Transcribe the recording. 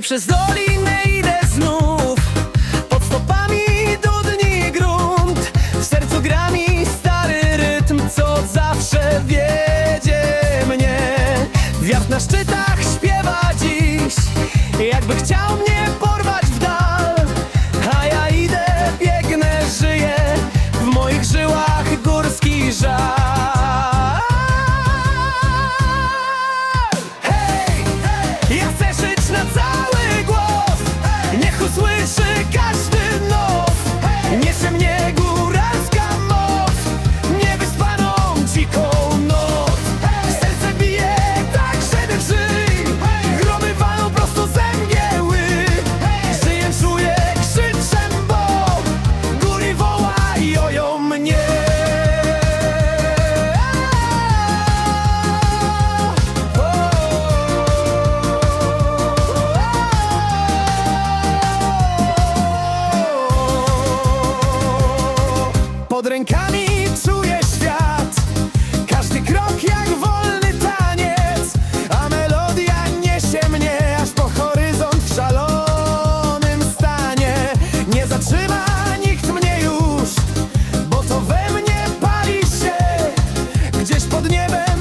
przez dolinę idę znów. Pod stopami dudni grunt. W sercu gra mi stary rytm Co zawsze wiedzie mnie. Wiatr na szczytach śpiewa dziś. Jakby chciał mnie Pod rękami czuję świat. Każdy krok jak wolny taniec A melodia niesie mnie Aż po horyzont w szalonym stanie. Nie zatrzyma nikt mnie już Bo to we mnie pali się. Gdzieś pod niebem